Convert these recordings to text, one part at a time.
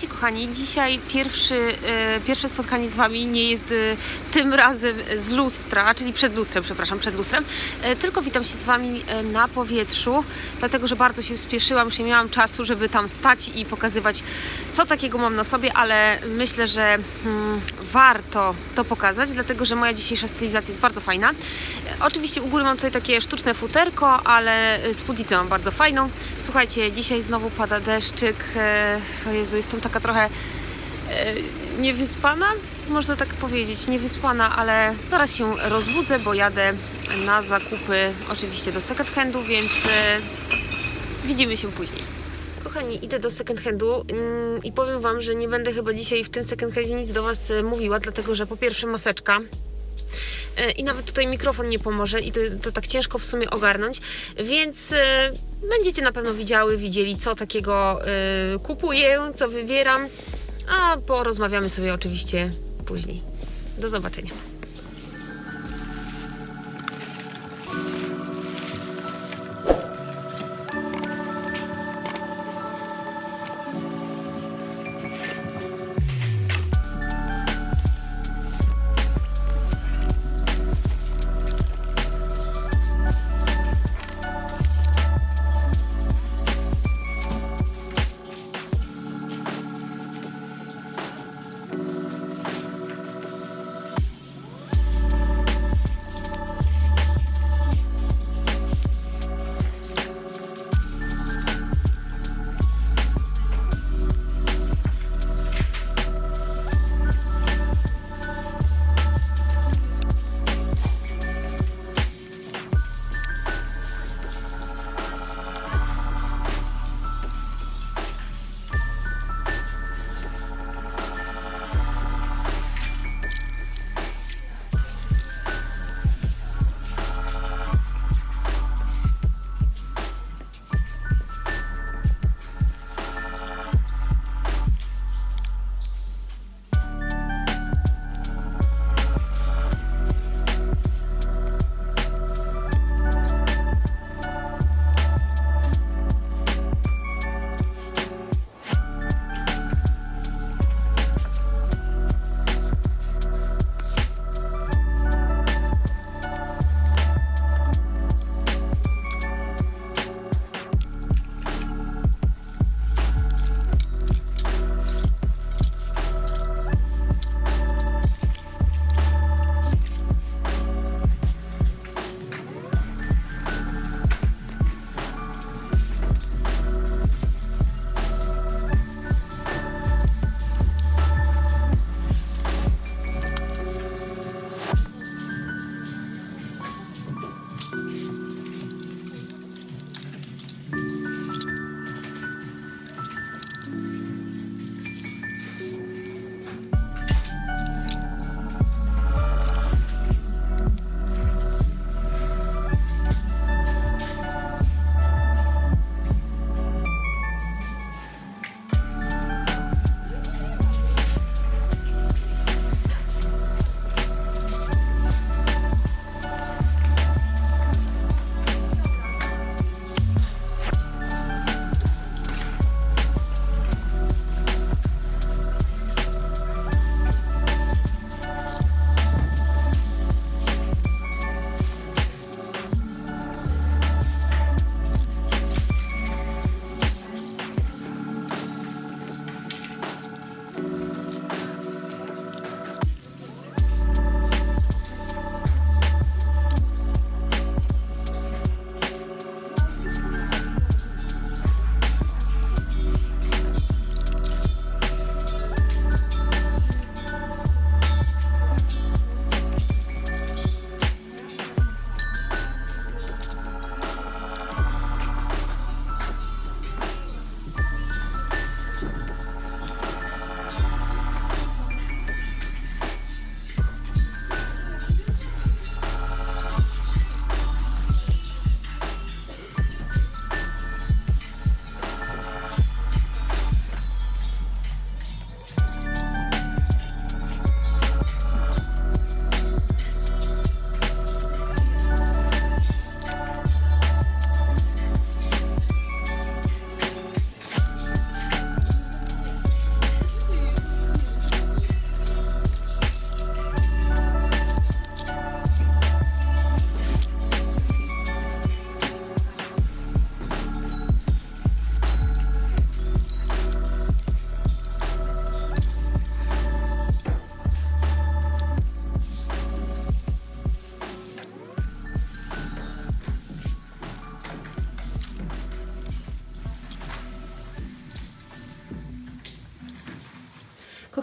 Witajcie kochani, dzisiaj pierwszy, e, pierwsze spotkanie z Wami nie jest e, tym razem z lustra, czyli przed lustrem, przepraszam, przed lustrem, e, tylko witam się z Wami e, na powietrzu, dlatego że bardzo się spieszyłam, już nie miałam czasu, żeby tam stać i pokazywać, co takiego mam na sobie, ale myślę, że mm, warto to pokazać, dlatego że moja dzisiejsza stylizacja jest bardzo fajna. E, Oczywiście u góry mam tutaj takie sztuczne futerko, ale e, spódnicę mam bardzo fajną. Słuchajcie, dzisiaj znowu pada deszczyk. E, Jezu, jestem taka trochę e, niewyspana, można tak powiedzieć, niewyspana, ale zaraz się rozbudzę, bo jadę na zakupy oczywiście do second handu, więc e, widzimy się później. Kochani, idę do second handu mm, i powiem Wam, że nie będę chyba dzisiaj w tym second handzie nic do Was e, mówiła, dlatego że po pierwsze maseczka, i nawet tutaj mikrofon nie pomoże i to, to tak ciężko w sumie ogarnąć, więc e, będziecie na pewno widziały, widzieli co takiego e, kupuję, co wybieram, a porozmawiamy sobie oczywiście później. Do zobaczenia.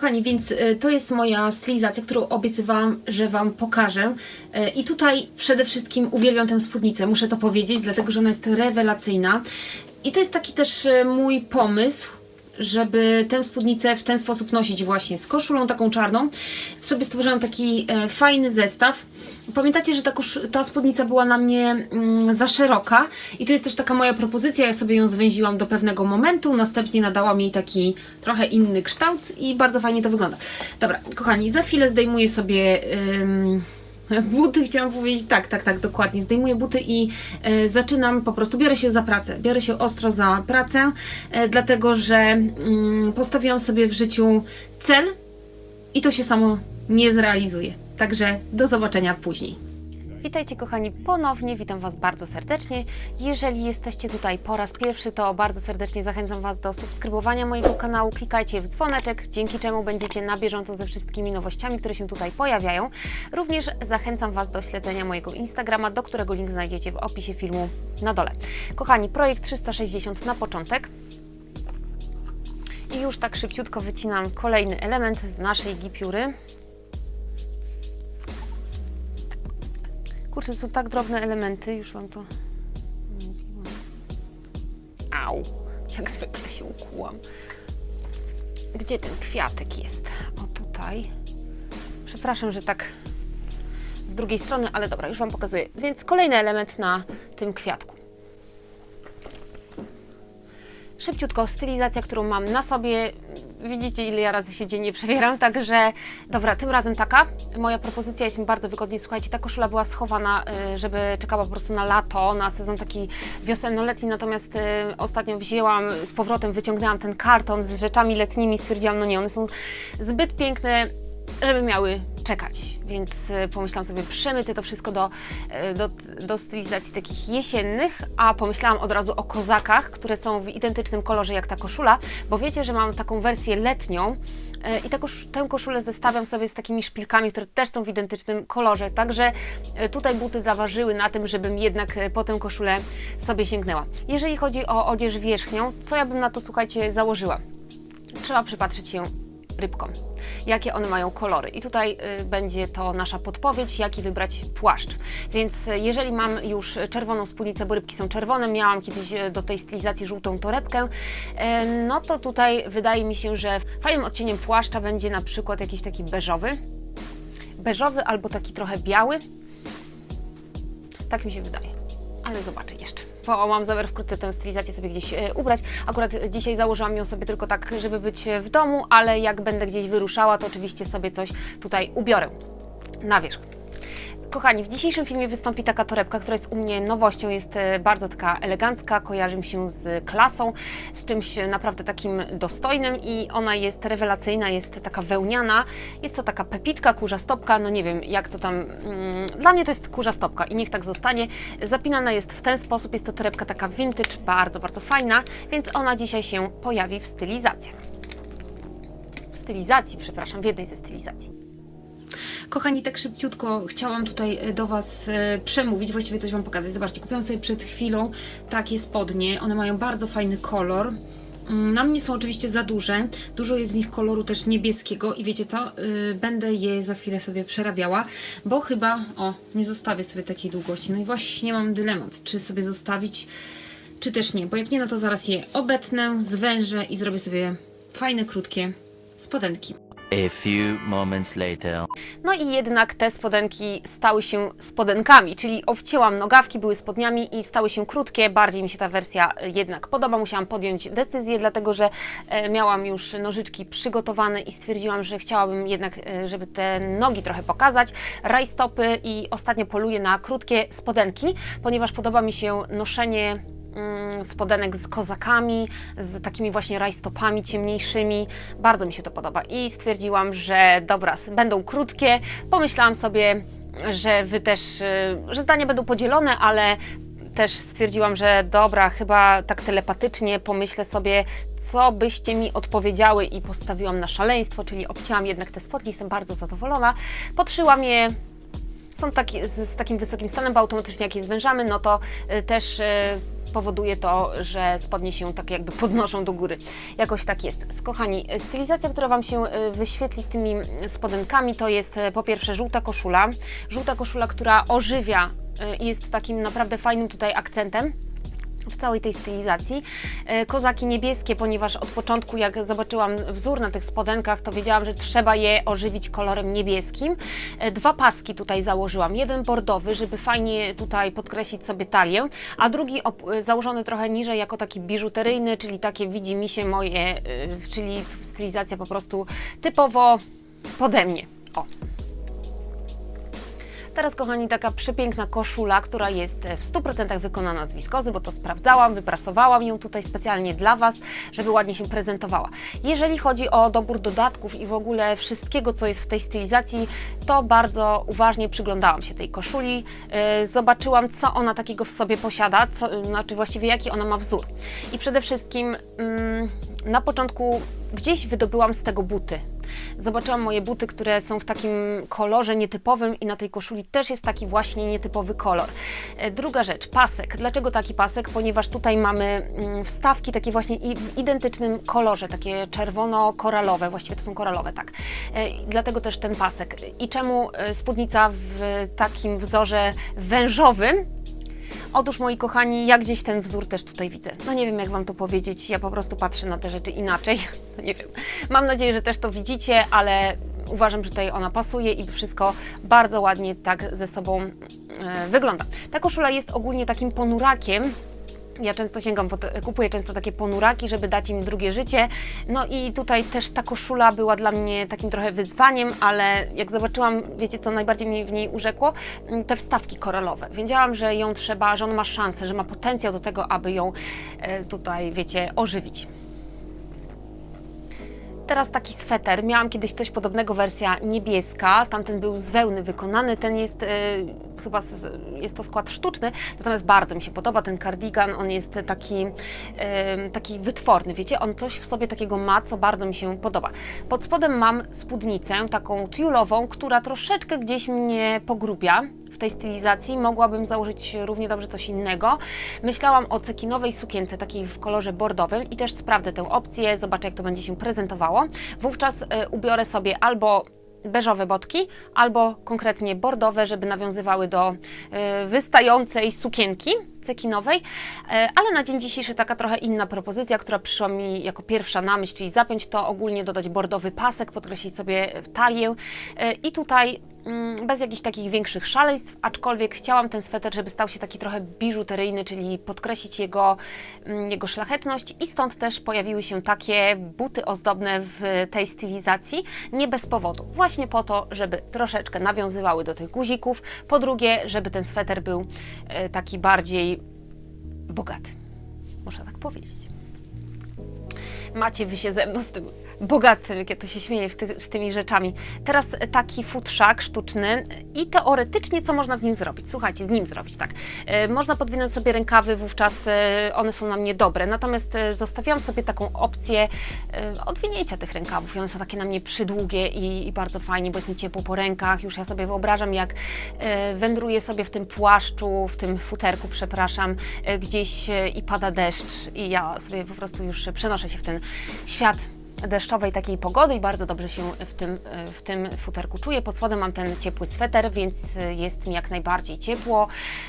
Kochani, więc e, to jest moja stylizacja, którą obiecywałam, że Wam pokażę. E, I tutaj przede wszystkim uwielbiam tę spódnicę, muszę to powiedzieć, dlatego że ona jest rewelacyjna. I to jest taki też e, mój pomysł, żeby tę spódnicę w ten sposób nosić właśnie z koszulą taką czarną. Sobie stworzyłam taki e, fajny zestaw. Pamiętacie, że ta, ta spódnica była na mnie mm, za szeroka i to jest też taka moja propozycja. Ja sobie ją zwęziłam do pewnego momentu, następnie nadałam jej taki trochę inny kształt i bardzo fajnie to wygląda. Dobra, kochani, za chwilę zdejmuję sobie buty, chciałam powiedzieć, tak, tak, tak, dokładnie. Zdejmuję buty i e, zaczynam po prostu, biorę się za pracę. Biorę się ostro za pracę, e, dlatego że mm, postawiłam sobie w życiu cel i to się samo nie zrealizuje. Także do zobaczenia później. Witajcie kochani ponownie, witam Was bardzo serdecznie. Jeżeli jesteście tutaj po raz pierwszy, to bardzo serdecznie zachęcam Was do subskrybowania mojego kanału. Klikajcie w dzwoneczek, dzięki czemu będziecie na bieżąco ze wszystkimi nowościami, które się tutaj pojawiają. Również zachęcam Was do śledzenia mojego Instagrama, do którego link znajdziecie w opisie filmu na dole. Kochani, projekt 360 na początek. I już tak szybciutko wycinam kolejny element z naszej gipiury. To są tak drobne elementy, już Wam to mówiłam. Au, jak zwykle się ukułam. Gdzie ten kwiatek jest? O, tutaj. Przepraszam, że tak z drugiej strony, ale dobra, już Wam pokazuję. Więc kolejny element na tym kwiatku. Szybciutko, stylizacja, którą mam na sobie. Widzicie, ile ja razy się dziennie przebieram, także dobra, tym razem taka. Moja propozycja jest mi bardzo wygodnie. Słuchajcie, ta koszula była schowana, y, żeby czekała po prostu na lato, na sezon taki wiosenno-letni, natomiast y, ostatnio wzięłam, z powrotem wyciągnęłam ten karton z rzeczami letnimi, stwierdziłam, no nie, one są zbyt piękne, żeby miały czekać. Więc y, pomyślałam sobie, przemycę to wszystko do, y, do, do stylizacji takich jesiennych, a pomyślałam od razu o kozakach, które są w identycznym kolorze jak ta koszula, bo wiecie, że mam taką wersję letnią y, i ta kosz, tę koszulę zestawiam sobie z takimi szpilkami, które też są w identycznym kolorze. Także tutaj buty zaważyły na tym, żebym jednak po tę koszulę sobie sięgnęła. Jeżeli chodzi o odzież wierzchnią, co ja bym na to, słuchajcie, założyła? Trzeba przypatrzeć się rybkom, jakie one mają kolory. I tutaj y, będzie to nasza podpowiedź, jaki wybrać płaszcz. Więc y, jeżeli mam już czerwoną spódnicę, bo rybki są czerwone, miałam kiedyś y, do tej stylizacji żółtą torebkę, no to tutaj wydaje mi się, że fajnym odcieniem płaszcza będzie na przykład jakiś taki beżowy, beżowy albo taki trochę biały. Tak mi się wydaje, ale zobaczę jeszcze. Bo mam zamiar wkrótce tę stylizację sobie gdzieś e, ubrać. Akurat dzisiaj założyłam ją sobie tylko tak, żeby być w domu, ale jak będę gdzieś wyruszała, to oczywiście sobie coś tutaj ubiorę na wierzch. Kochani, w dzisiejszym filmie wystąpi taka torebka, która jest u mnie nowością, jest e, bardzo taka elegancka, kojarzy mi się z klasą, z czymś naprawdę takim dostojnym i ona jest rewelacyjna, jest taka wełniana, jest to taka pepitka, kurza stopka, no nie wiem jak to tam, mm, dla mnie to jest kurza stopka i niech tak zostanie. Zapinana jest w ten sposób, jest to torebka taka vintage, bardzo, bardzo fajna, więc ona dzisiaj się pojawi w stylizacjach. W stylizacji, przepraszam, w jednej ze stylizacji. Kochani, tak szybciutko chciałam tutaj e, do Was e, przemówić, właściwie coś Wam pokazać. Zobaczcie, kupiłam sobie przed chwilą takie spodnie. One mają bardzo fajny kolor. Mm, Na mnie są oczywiście za duże. Dużo jest w nich koloru też niebieskiego i wiecie co? Yy, będę je za chwilę sobie przerabiała, bo chyba, o, nie zostawię sobie takiej długości. No i właśnie mam dylemat, czy sobie zostawić, czy też nie, bo jak nie, no to zaraz je obetnę, zwężę i zrobię sobie fajne, krótkie spodenki. A few moments later. No i jednak te spodenki stały się spodenkami, czyli obcięłam nogawki, były spodniami i stały się krótkie. Bardziej mi się ta wersja jednak podoba. Musiałam podjąć decyzję, dlatego że e, miałam już nożyczki przygotowane i stwierdziłam, że chciałabym jednak, e, żeby te nogi trochę pokazać. Rajstopy i ostatnio poluję na krótkie spodenki, ponieważ podoba mi się noszenie spodenek z kozakami, z takimi właśnie rajstopami ciemniejszymi. Bardzo mi się to podoba i stwierdziłam, że dobra, będą krótkie. Pomyślałam sobie, że wy też, y, że zdania będą podzielone, ale też stwierdziłam, że dobra, chyba tak telepatycznie pomyślę sobie, co byście mi odpowiedziały i postawiłam na szaleństwo, czyli obcięłam jednak te spodnie, jestem bardzo zadowolona. Podszyłam je są takie, z, z takim wysokim stanem, bo automatycznie jak je zwężamy, no to y, też y, powoduje to, że spodnie się tak jakby podnoszą do góry. Jakoś tak jest. Kochani, stylizacja, która Wam się y, wyświetli z tymi spodenkami, to jest y, po pierwsze żółta koszula. Żółta koszula, która ożywia y, i jest takim naprawdę fajnym tutaj akcentem w całej tej stylizacji. E, Kozaki niebieskie, ponieważ od początku jak zobaczyłam wzór na tych spodenkach, to wiedziałam, że trzeba je ożywić kolorem niebieskim. E, Dwa paski tutaj założyłam. Jeden bordowy, żeby fajnie tutaj podkreślić sobie talię, a drugi e, założony trochę niżej jako taki biżuteryjny, czyli takie widzi mi się moje, czyli stylizacja po prostu typowo pode mnie. O, Teraz, kochani, taka przepiękna koszula, która jest w 100% wykonana z wiskozy, bo to sprawdzałam, wyprasowałam ją tutaj specjalnie dla Was, żeby ładnie się prezentowała. Jeżeli chodzi o dobór dodatków i w ogóle wszystkiego, co jest w tej stylizacji, to bardzo uważnie przyglądałam się tej koszuli. Yy, Zobaczyłam, co ona takiego w sobie posiada, co, znaczy właściwie jaki ona ma wzór. I przede wszystkim mm, na początku gdzieś wydobyłam z tego buty. Zobaczyłam moje buty, które są w takim kolorze nietypowym i na tej koszuli też jest taki właśnie nietypowy kolor. E, Druga rzecz, pasek. Dlaczego taki pasek? Ponieważ tutaj mamy mm, wstawki takie właśnie w identycznym kolorze, takie czerwono-koralowe, właściwie to są koralowe, tak. E, Dlatego też ten pasek. I czemu e, spódnica w takim wzorze wężowym? Otóż, moi kochani, ja gdzieś ten wzór też tutaj widzę. No nie wiem, jak Wam to powiedzieć, ja po prostu patrzę na te rzeczy inaczej. No nie wiem. Mam nadzieję, że też to widzicie, ale uważam, że tutaj ona pasuje i wszystko bardzo ładnie tak ze sobą e, wygląda. Ta koszula jest ogólnie takim ponurakiem, ja często sięgam, kupuję często takie ponuraki, żeby dać im drugie życie. No i tutaj też ta koszula była dla mnie takim trochę wyzwaniem, ale jak zobaczyłam, wiecie co najbardziej mnie w niej urzekło? Mm, Te wstawki koralowe. Wiedziałam, że ją trzeba, że ona ma szansę, że ma potencjał do tego, aby ją e, tutaj, wiecie, ożywić. Teraz taki sweter. Miałam kiedyś coś podobnego, wersja niebieska. Tamten był z wełny wykonany. Ten jest e, chyba z, jest to skład sztuczny, natomiast bardzo mi się podoba ten kardigan. On jest taki, e, taki wytworny, wiecie? On coś w sobie takiego ma, co bardzo mi się podoba. Pod spodem mam spódnicę, taką tiulową, która troszeczkę gdzieś mnie pogrubia tej stylizacji. Mogłabym założyć równie dobrze coś innego. Myślałam o cekinowej sukience, takiej w kolorze bordowym i też sprawdzę tę opcję, zobaczę jak to będzie się prezentowało. Wówczas e, ubiorę sobie albo beżowe botki, albo konkretnie bordowe, żeby nawiązywały do e, wystającej sukienki cekinowej, E, ale na dzień dzisiejszy taka trochę inna propozycja, która przyszła mi jako pierwsza na myśl, czyli zapiąć to ogólnie, dodać bordowy pasek, podkreślić sobie talię. E, i tutaj mm, bez jakichś takich większych szaleństw, aczkolwiek chciałam ten sweter, żeby stał się taki trochę biżuteryjny, czyli podkreślić jego, mm, jego szlachetność. I stąd też pojawiły się takie buty ozdobne w tej stylizacji, nie bez powodu. Właśnie po to, żeby troszeczkę nawiązywały do tych guzików, po drugie, żeby ten sweter był e, taki bardziej bogaty, można tak powiedzieć. Macie wy się ze mną z tym bogactwem, jak ja to się śmieję ty, z tymi rzeczami. Teraz taki futrzak sztuczny i teoretycznie co można w nim zrobić? Słuchajcie, z nim zrobić tak. E, można podwinąć sobie rękawy, wówczas e, one są na mnie dobre, natomiast e, zostawiłam sobie taką opcję e, odwinięcia tych rękawów i one są takie na mnie przydługie i, i bardzo fajnie, bo jest mi ciepło po rękach. Już ja sobie wyobrażam, jak wędruję sobie w tym płaszczu, w tym futerku, przepraszam, gdzieś i pada deszcz i ja sobie po prostu już przenoszę się w ten świat deszczowej takiej pogody i bardzo dobrze się w tym, w tym futerku czuję. Pod spodem mam ten ciepły sweter, więc jest mi jak najbardziej ciepło.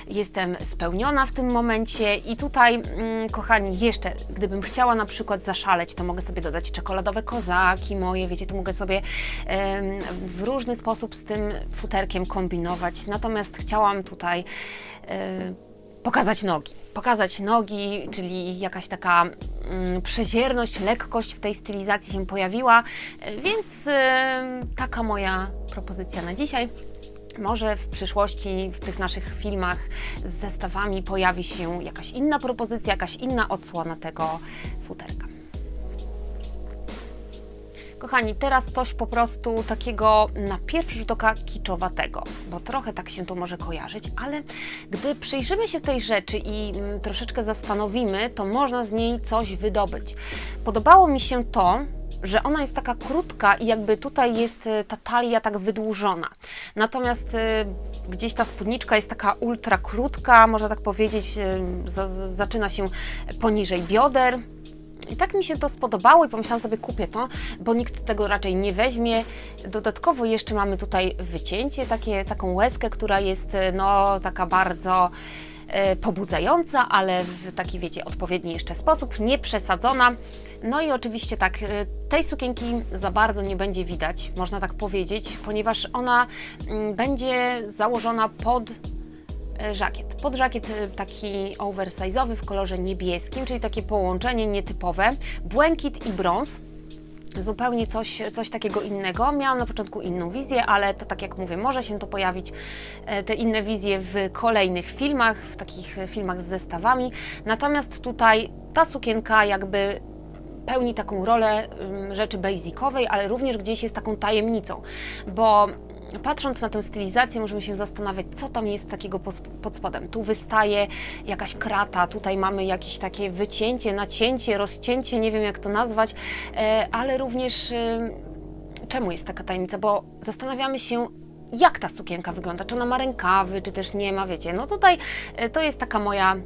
Jestem spełniona w tym momencie i tutaj, mm, kochani, jeszcze gdybym chciała na przykład zaszaleć, to mogę sobie dodać czekoladowe kozaki moje, wiecie, tu mogę sobie w różny sposób z tym futerkiem kombinować. Natomiast chciałam tutaj e, pokazać nogi. Pokazać nogi, czyli jakaś taka mm, przezierność, lekkość w tej stylizacji się pojawiła, więc taka moja propozycja na dzisiaj. Może w przyszłości w tych naszych filmach z zestawami pojawi się jakaś inna propozycja, jakaś inna odsłona tego futerka. Kochani, teraz coś po prostu takiego na pierwszy rzut oka kiczowatego, bo trochę tak się to może kojarzyć, ale gdy przyjrzymy się tej rzeczy i mm, troszeczkę zastanowimy, to można z niej coś wydobyć. Podobało mi się to, że ona jest taka krótka i jakby tutaj jest e, ta talia tak wydłużona. Natomiast e, gdzieś ta spódniczka jest taka ultra krótka, można tak powiedzieć, za, zaczyna się poniżej bioder. I tak mi się to spodobało i pomyślałam sobie, kupię to, bo nikt tego raczej nie weźmie. Dodatkowo jeszcze mamy tutaj wycięcie, takie, taką łezkę, która jest e, no taka bardzo e, pobudzająca, ale w taki, wiecie, odpowiedni jeszcze sposób, nie przesadzona. No i oczywiście tak, e, tej sukienki za bardzo nie będzie widać, można tak powiedzieć, ponieważ ona mm, będzie założona pod żakiet. Pod żakiet e, taki oversize'owy w kolorze niebieskim, czyli takie połączenie nietypowe, błękit i brąz. Zupełnie coś, coś takiego innego. Miałam na początku inną wizję, ale to tak jak mówię, może się to pojawić, e, te inne wizje w kolejnych filmach, w takich e, filmach z zestawami. Natomiast tutaj ta sukienka jakby pełni taką rolę ym, rzeczy basicowej, ale również gdzieś jest taką tajemnicą, bo patrząc na tę stylizację możemy się zastanawiać, co tam jest takiego pod spodem. Tu wystaje jakaś krata, tutaj mamy jakieś takie wycięcie, nacięcie, rozcięcie, nie wiem jak to nazwać, e, ale również ym, czemu jest taka tajemnica, bo zastanawiamy się, jak ta sukienka wygląda, czy ona ma rękawy, czy też nie ma, wiecie. No tutaj e, to jest taka moja,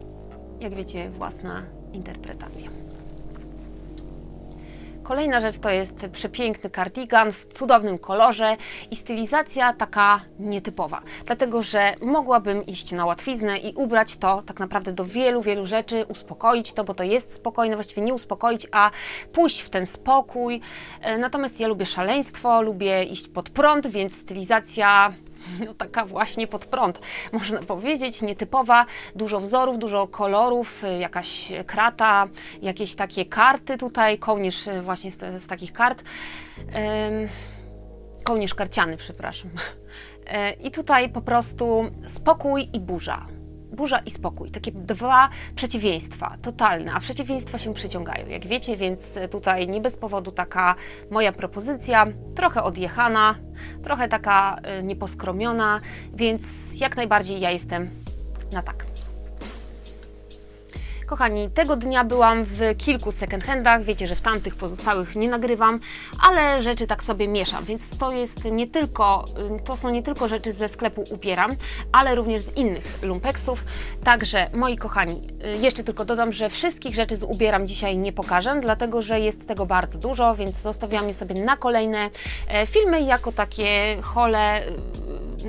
jak wiecie, własna interpretacja. Kolejna rzecz to jest przepiękny kardigan w cudownym kolorze i stylizacja taka nietypowa, dlatego że mogłabym iść na łatwiznę i ubrać to tak naprawdę do wielu, wielu rzeczy, uspokoić to, bo to jest spokojne, właściwie nie uspokoić, a pójść w ten spokój. E, Natomiast ja lubię szaleństwo, lubię iść pod prąd, więc stylizacja no taka właśnie pod prąd, można powiedzieć, nietypowa, dużo wzorów, dużo kolorów, y, jakaś krata, jakieś takie karty tutaj, kołnierz y, właśnie z, z takich kart, kołnierz karciany, przepraszam. E, I tutaj po prostu spokój i burza. Burza i spokój, takie dwa przeciwieństwa, totalne, a przeciwieństwa się przyciągają, jak wiecie, więc tutaj nie bez powodu taka moja propozycja, trochę odjechana, trochę taka y, nieposkromiona, więc jak najbardziej ja jestem na tak. Kochani, tego dnia byłam w kilku second handach. Wiecie, że w tamtych pozostałych nie nagrywam, ale rzeczy tak sobie mieszam, więc to jest nie tylko, to są nie tylko rzeczy ze sklepu Ubieram, ale również z innych lumpeksów. Także, moi kochani, jeszcze tylko dodam, że wszystkich rzeczy z Ubieram dzisiaj nie pokażę, dlatego że jest tego bardzo dużo, więc zostawiam je sobie na kolejne e, filmy jako takie hole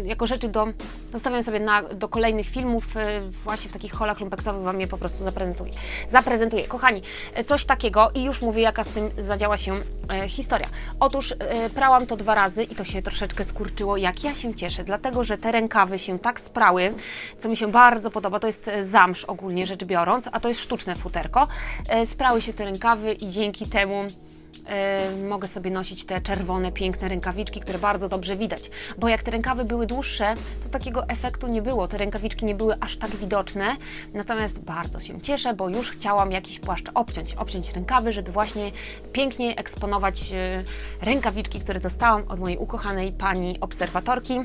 jako rzeczy do, zostawiam sobie na, do kolejnych filmów, e, właśnie w takich holach lumpeksowych Wam je po prostu zaprezentuję. zaprezentuję. Kochani, e, coś takiego i już mówię, jaka z tym zadziała się e, historia. Otóż prałam to dwa razy i to się troszeczkę skurczyło, jak ja się cieszę, dlatego, że te rękawy się tak sprały, co mi się bardzo podoba, to jest zamsz ogólnie rzecz biorąc, a to jest sztuczne futerko. Sprały się te rękawy i dzięki temu mogę sobie nosić te czerwone, piękne rękawiczki, które bardzo dobrze widać. Bo jak te rękawy były dłuższe, to takiego efektu nie było. Te rękawiczki nie były aż tak widoczne. Natomiast bardzo się cieszę, bo już chciałam jakiś płaszcz obciąć, obciąć rękawy, żeby właśnie pięknie eksponować e, rękawiczki, które dostałam od mojej ukochanej pani obserwatorki.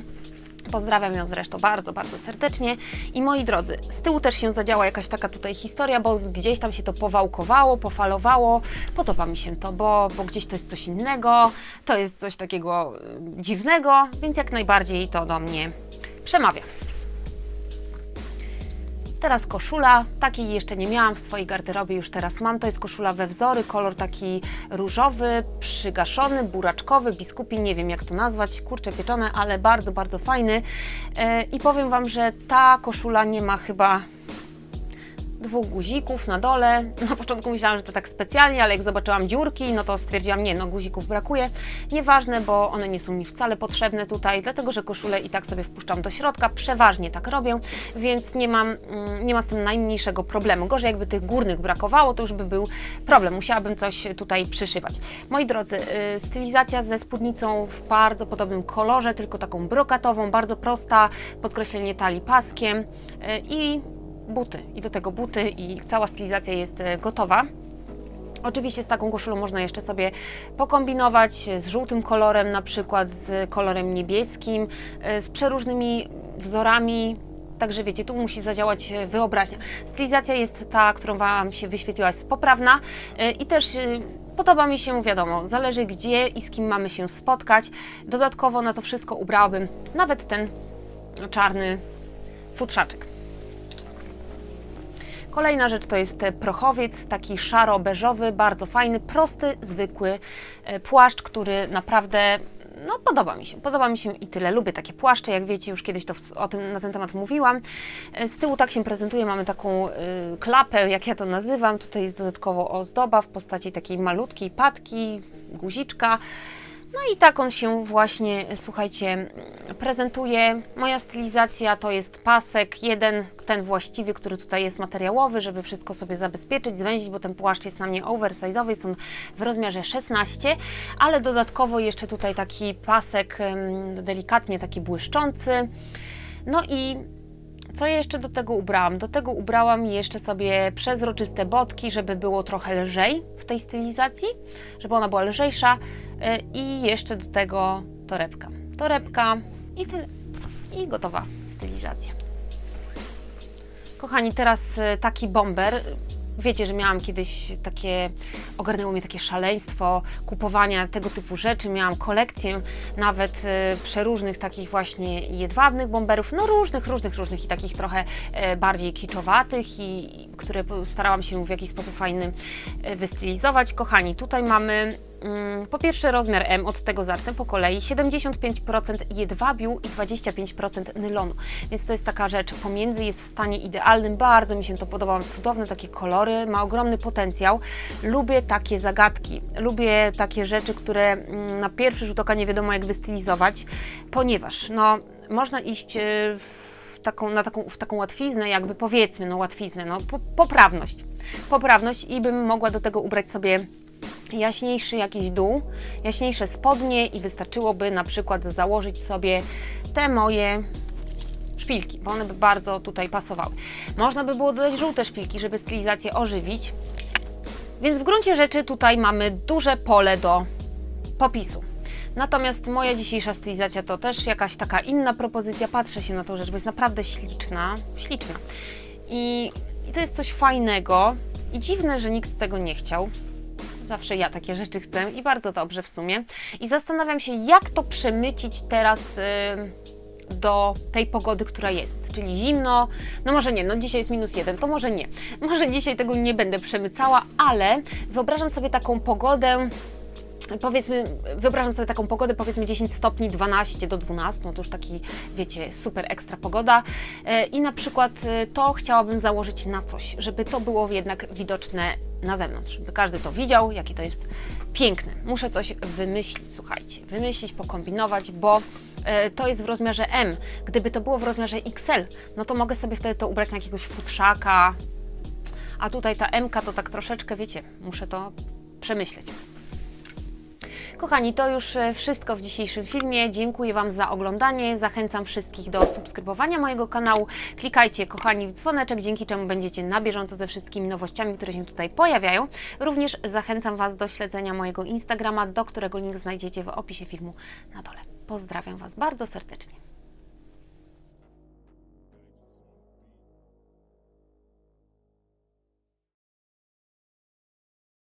Pozdrawiam ją zresztą bardzo, bardzo serdecznie. I moi drodzy, z tyłu też się zadziała jakaś taka tutaj historia, bo gdzieś tam się to powałkowało, pofalowało. Podoba mi się to, bo, bo gdzieś to jest coś innego, to jest coś takiego y, dziwnego, więc jak najbardziej to do mnie przemawia. Teraz koszula, takiej jeszcze nie miałam w swojej garderobie, już teraz mam. To jest koszula we wzory, kolor taki różowy, przygaszony, buraczkowy, biskupi, nie wiem jak to nazwać, kurcze pieczone, ale bardzo, bardzo fajny. E, I powiem Wam, że ta koszula nie ma chyba dwóch guzików na dole. Na początku myślałam, że to tak specjalnie, ale jak zobaczyłam dziurki, no to stwierdziłam, nie, no guzików brakuje. Nieważne, bo one nie są mi wcale potrzebne tutaj, dlatego że koszulę i tak sobie wpuszczam do środka, przeważnie tak robię, więc nie mam, mm, nie ma z tym najmniejszego problemu. Gorzej jakby tych górnych brakowało, to już by był problem, musiałabym coś tutaj przyszywać. Moi drodzy, y, stylizacja ze spódnicą w bardzo podobnym kolorze, tylko taką brokatową, bardzo prosta, podkreślenie talii paskiem y, i buty. I do tego buty i cała stylizacja jest e, gotowa. Oczywiście z taką koszulą można jeszcze sobie pokombinować z żółtym kolorem, na przykład z kolorem niebieskim, e, z przeróżnymi wzorami. Także wiecie, tu musi zadziałać e, wyobraźnia. Stylizacja jest ta, którą Wam się wyświetliła, jest poprawna i też Podoba mi się, wiadomo, zależy gdzie i z kim mamy się spotkać. Dodatkowo na to wszystko ubrałabym nawet ten czarny futrzaczek. Kolejna rzecz to jest e, prochowiec, taki szaro-beżowy, bardzo fajny, prosty, zwykły e, płaszcz, który naprawdę no, podoba mi się. Podoba mi się i tyle. Lubię takie płaszcze, jak wiecie, już kiedyś to o tym, na ten temat mówiłam. E, Z tyłu tak się prezentuje, mamy taką y, klapę, jak ja to nazywam. Tutaj jest dodatkowo ozdoba w postaci takiej malutkiej patki, guziczka. No i tak on się właśnie, słuchajcie, prezentuje. Moja stylizacja to jest pasek, jeden, ten właściwy, który tutaj jest materiałowy, żeby wszystko sobie zabezpieczyć, zwęzić, bo ten płaszcz jest na mnie oversize'owy, jest on w rozmiarze 16, ale dodatkowo jeszcze tutaj taki pasek delikatnie taki błyszczący. No i co ja jeszcze do tego ubrałam? Do tego ubrałam jeszcze sobie przezroczyste botki, żeby było trochę lżej w tej stylizacji, żeby ona była lżejsza e, i jeszcze do tego torebka. Torebka i tyle. I gotowa stylizacja. Kochani, teraz e, taki bomber. Wiecie, że miałam kiedyś takie, ogarnęło mnie takie szaleństwo kupowania tego typu rzeczy. Miałam kolekcję nawet e, przeróżnych takich właśnie jedwabnych bomberów, no różnych, różnych, różnych i takich trochę e, bardziej kiczowatych i które starałam się w jakiś sposób fajny e, wystylizować. Kochani, tutaj mamy po pierwsze rozmiar M, od tego zacznę po kolei, 75% jedwabiu i 25% nylonu, więc to jest taka rzecz pomiędzy, jest w stanie idealnym, bardzo mi się to podoba, ma cudowne takie kolory, ma ogromny potencjał, lubię takie zagadki, lubię takie rzeczy, które mm, na pierwszy rzut oka nie wiadomo jak wystylizować, ponieważ no, można iść e, w taką, na taką, w taką łatwiznę, jakby powiedzmy, no łatwiznę, no po, poprawność, poprawność i bym mogła do tego ubrać sobie jaśniejszy jakiś dół, jaśniejsze spodnie i wystarczyłoby na przykład założyć sobie te moje szpilki, bo one by bardzo tutaj pasowały. Można by było dodać żółte szpilki, żeby stylizację ożywić. Więc w gruncie rzeczy tutaj mamy duże pole do popisu. Natomiast moja dzisiejsza stylizacja to też jakaś taka inna propozycja. Patrzę się na tą rzecz, bo jest naprawdę śliczna, śliczna. I, I to jest coś fajnego i dziwne, że nikt tego nie chciał. Zawsze ja takie rzeczy chcę i bardzo dobrze w sumie. I zastanawiam się, jak to przemycić teraz y, do tej pogody, która jest. Czyli zimno, no może nie, no dzisiaj jest minus jeden, to może nie. Może dzisiaj tego nie będę przemycała, ale wyobrażam sobie taką pogodę, powiedzmy, wyobrażam sobie taką pogodę, powiedzmy 10 stopni, 12 do 12, no to już taki, wiecie, super ekstra pogoda. E, I na przykład e, to chciałabym założyć na coś, żeby to było jednak widoczne na zewnątrz, żeby każdy to widział, jakie to jest piękne. Muszę coś wymyślić, słuchajcie, wymyślić, pokombinować, bo e, to jest w rozmiarze M. Gdyby to było w rozmiarze XL, no to mogę sobie wtedy to ubrać na jakiegoś futrzaka, a tutaj ta M to tak troszeczkę, wiecie, muszę to przemyśleć. Kochani, to już e, wszystko w dzisiejszym filmie. Dziękuję Wam za oglądanie. Zachęcam wszystkich do subskrybowania mojego kanału. Klikajcie, kochani, w dzwoneczek, dzięki czemu będziecie na bieżąco ze wszystkimi nowościami, które się tutaj pojawiają. Również zachęcam Was do śledzenia mojego Instagrama, do którego link znajdziecie w opisie filmu na dole. Pozdrawiam Was bardzo serdecznie.